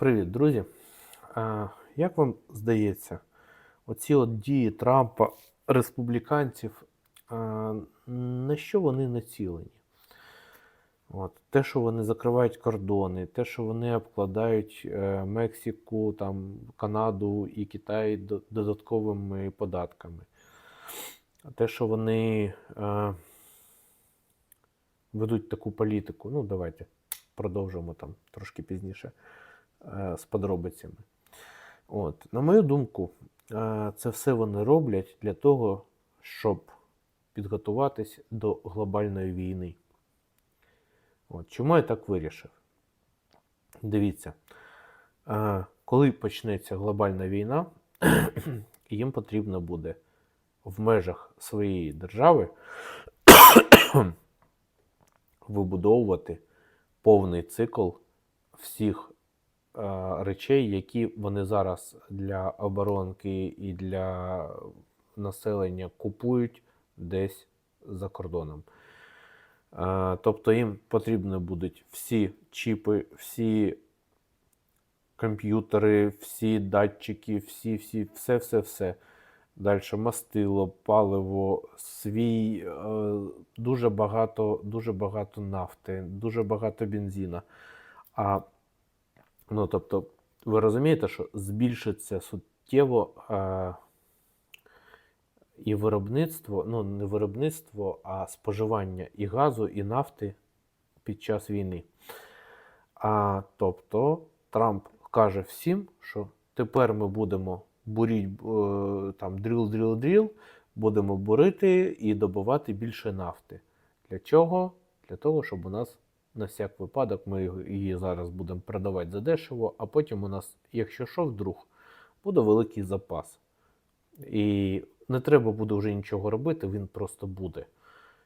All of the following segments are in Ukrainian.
Привіт, друзі. А, Як вам здається, оці от дії Трампа, республіканців, а, на що вони націлені? От. Те, що вони закривають кордони, те, що вони обкладають е, Мексику, там, Канаду і Китай додатковими податками. Те, що вони е, ведуть таку політику, ну давайте продовжимо там трошки пізніше з подробицями. От, на мою думку, е, це все вони роблять для того, щоб підготуватись до глобальної війни. От, чому я так вирішив? Дивіться, е, коли почнеться глобальна війна, їм потрібно буде в межах своєї держави вибудовувати повний цикл всіх е, речей, які вони зараз для оборонки і для населення купують десь за кордоном. Е, тобто їм потрібні будуть всі чіпи, всі комп'ютери, всі датчики, всі, всі, все, все, все. Далі мастило, паливо, свій е, дуже багато, дуже багато нафти, дуже багато бензина. А, ну, тобто, ви розумієте, що збільшиться суттєво е, і виробництво, ну не виробництво, а споживання і газу, і нафти під час війни. А тобто Трамп каже всім, що тепер ми будемо буріть е, там дріл, дріл, дріл, будемо бурити і добувати більше нафти. Для чого? Для того, щоб у нас на всяк випадок ми її зараз будемо продавати за дешево, а потім у нас, якщо що, вдруг, буде великий запас. І не треба буде вже нічого робити, він просто буде.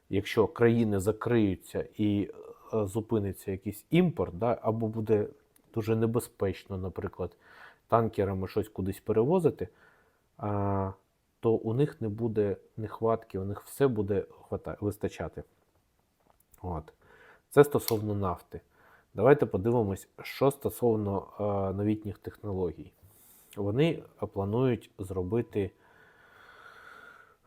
Якщо країни закриються і е, зупиниться якийсь імпорт, да, або буде дуже небезпечно, наприклад, танкерами щось кудись перевозити, а, то у них не буде нехватки, у них все буде вистачати. От. Це стосовно нафти. Давайте подивимось, що стосовно е, новітніх технологій. Вони планують зробити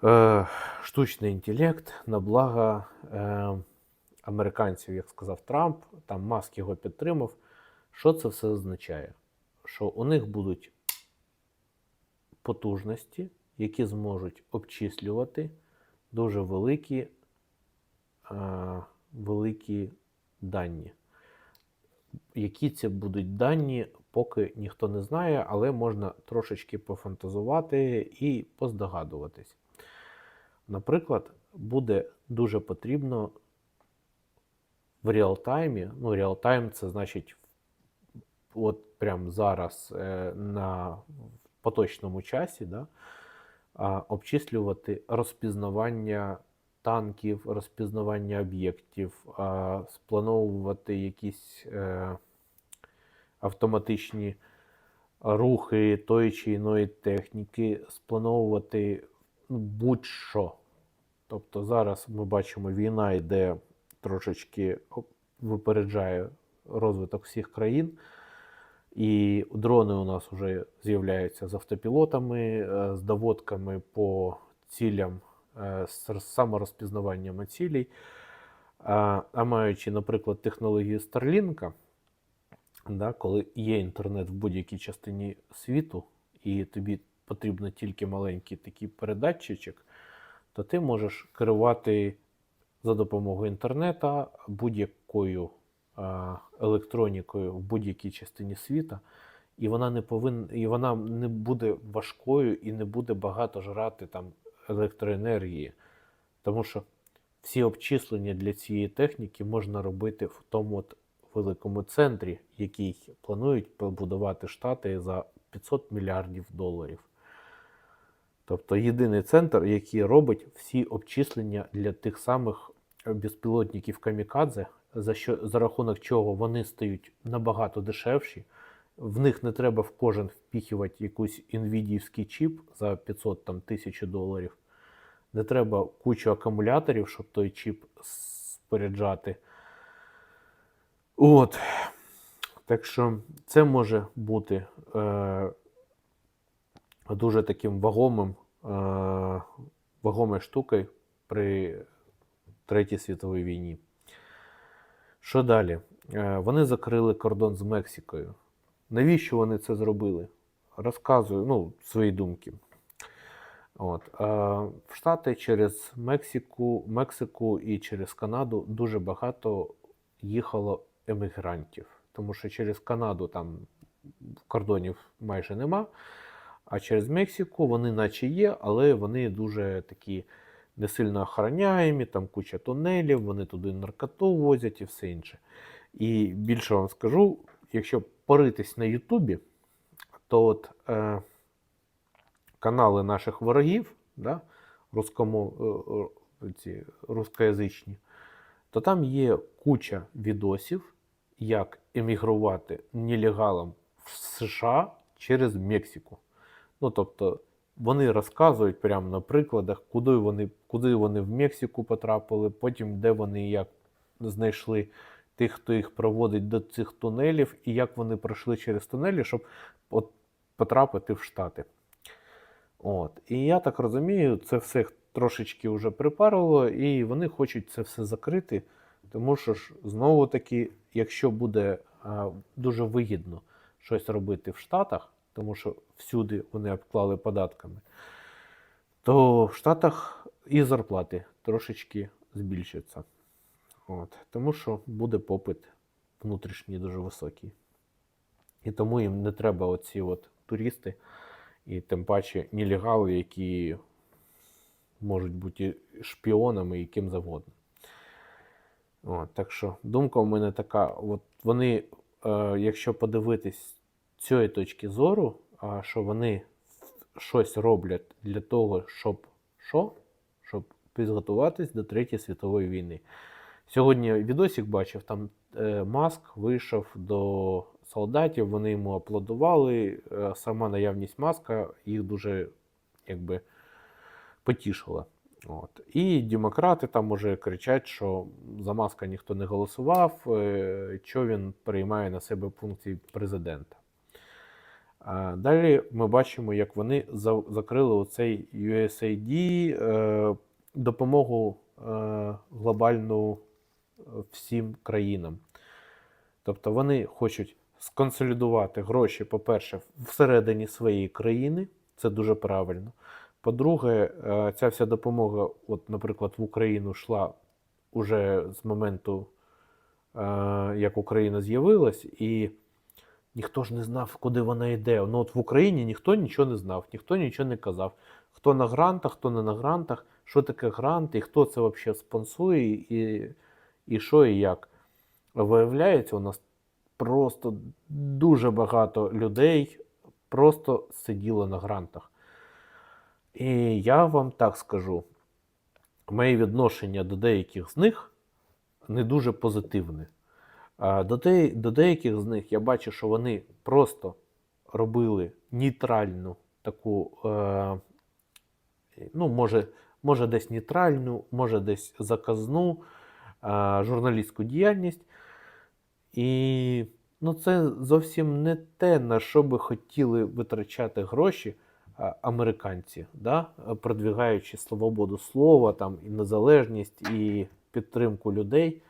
е, штучний інтелект на благо е, американців, як сказав Трамп, там Маск його підтримав. Що це все означає? Що у них будуть потужності, які зможуть обчислювати дуже великі, великі дані. Які це будуть дані, поки ніхто не знає, але можна трошечки пофантазувати і поздогадуватись. Наприклад, буде дуже потрібно в реалтаймі, ну, реалтайм це значить от прямо зараз е, на поточному часі, да, обчислювати розпізнавання танків, розпізнавання об'єктів, сплановувати якісь е, автоматичні рухи тої чи іної техніки, сплановувати ну, будь-що. Тобто зараз ми бачимо, війна йде трошечки випереджає розвиток всіх країн. І дрони у нас вже з'являються з автопілотами, е, з доводками по цілям, з саморозпізнаванням цілей. А, а маючи, наприклад, технологію Starlink, да, коли є інтернет в будь-якій частині світу, і тобі потрібно тільки маленький такий передатчичок, то ти можеш керувати за допомогою інтернету будь-якою а, електронікою в будь-якій частині світа, і вона не повинна, і вона не буде важкою і не буде багато жрати там електроенергії. Тому що всі обчислення для цієї техніки можна робити в тому от великому центрі, який планують побудувати Штати за 500 мільярдів доларів. Тобто єдиний центр, який робить всі обчислення для тих самих безпілотників камікадзе, за, що, за рахунок чого вони стають набагато дешевші. В них не треба в кожен впіхувати якийсь інвідіївський чіп за 500 там, тисяч доларів. Не треба кучу акумуляторів, щоб той чіп споряджати. От. Так що це може бути е, дуже таким вагомим, е, вагомою штукою при Третій світовій війні. Що далі? Е, вони закрили кордон з Мексикою. Навіщо вони це зробили? Розказую ну, свої думки. От. Е, в Штати через Мексику, Мексику і через Канаду дуже багато їхало емігрантів. Тому що через Канаду там кордонів майже нема. А через Мексику вони наче є, але вони дуже такі не сильно охороняємі, там куча тунелів, вони туди наркоту возять і все інше. І більше вам скажу, якщо поритись на Ютубі, то от е, канали наших ворогів, да, рускомо, е, е, ці, рускоязичні, то там є куча відосів, як емігрувати нелегалам в США через Мексику. Ну, тобто, вони розказують прямо на прикладах, куди вони, куди вони в Мексику потрапили, потім де вони як знайшли тих, хто їх проводить до цих тунелів, і як вони пройшли через тунелі, щоб от потрапити в Штати. От. І я так розумію, це все трошечки вже припарило, і вони хочуть це все закрити. Тому що ж, знову таки, якщо буде а, дуже вигідно щось робити в Штатах, тому що всюди вони обклали податками, то в Штатах і зарплати трошечки збільшаться. От. Тому що буде попит внутрішній дуже високий. І тому їм не треба оці от туристи, і тим паче нелегали, які можуть бути шпіонами і ким завгодно. От, так що думка у мене така: от вони, е, якщо подивитись цієї точки зору, а, що вони щось роблять для того, щоб що? Щоб підготуватись до Третьої світової війни. Сьогодні відосик бачив, там е, Маск вийшов до солдатів, вони йому аплодували. Е, сама наявність маска їх дуже якби потішила. От. І демократи там уже кричать, що за маска ніхто не голосував, е, що він приймає на себе функції президента. Далі ми бачимо, як вони за- закрили оцей USAID допомогу глобальну всім країнам. Тобто вони хочуть сконсолідувати гроші, по-перше, всередині своєї країни, це дуже правильно. По-друге, е, ця вся допомога, от, наприклад, в Україну йшла уже з моменту, е, як Україна з'явилась, і ніхто ж не знав, куди вона йде. Ну от в Україні ніхто нічого не знав, ніхто нічого не казав. Хто на грантах, хто не на грантах, що таке гранти, і хто це взагалі спонсує, і, і що і як. Виявляється, у нас просто дуже багато людей просто сиділо на грантах. І я вам так скажу: моє відношення до деяких з них не дуже позитивне. До, де, до деяких з них я бачу, що вони просто робили нейтральну таку, е, ну, може, може десь нейтральну, може десь заказну журналістську діяльність. І ну, це зовсім не те, на що би хотіли витрачати гроші американці, да? продвигаючи свободу слова, там, і незалежність, і підтримку людей.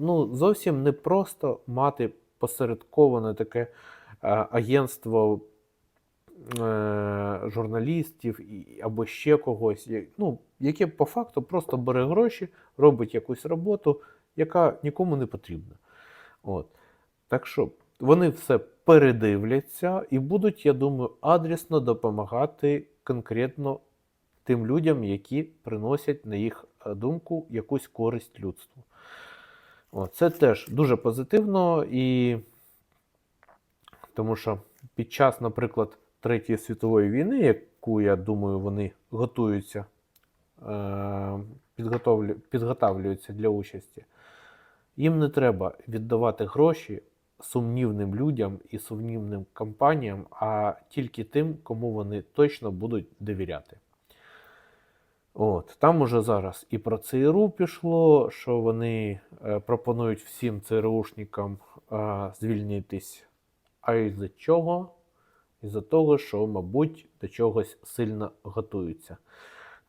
Ну, зовсім не просто мати посередковане таке агентство журналістів або ще когось, ну, яке по факту просто бере гроші, робить якусь роботу, яка нікому не потрібна. От. Так що вони все передивляться і будуть, я думаю, адресно допомагати конкретно тим людям, які приносять, на їх е, думку, якусь користь людству. О, це теж дуже позитивно, і тому що під час, наприклад, Третьої світової війни, яку, я думаю, вони готуються, е, підготовлю- підготавлюються для участі, їм не треба віддавати гроші сумнівним людям і сумнівним компаніям, а тільки тим, кому вони точно будуть довіряти. От, там уже зараз і про ЦРУ пішло, що вони е, пропонують всім ЦРУшникам е, звільнитись. А із-за чого? Із-за того, що, мабуть, до чогось сильно готуються.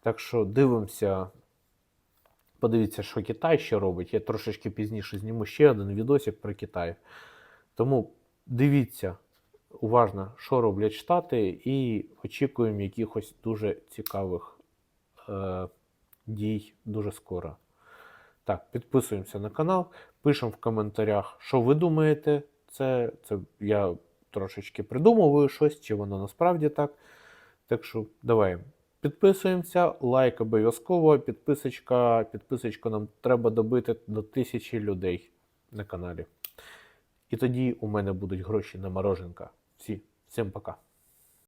Так що дивимося, подивіться, що Китай ще робить. Я трошечки пізніше зніму ще один відосик про Китай. Тому дивіться уважно, що роблять Штати, і очікуємо якихось дуже цікавих е, дій дуже скоро. Так, підписуємося на канал, пишемо в коментарях, що ви думаєте. Це, це я трошечки придумовую щось, чи воно насправді так. Так що давай підписуємося, лайк обов'язково, підписочка, підписочку нам треба добити до тисячі людей на каналі. І тоді у мене будуть гроші на мороженка. Всі, всім пока.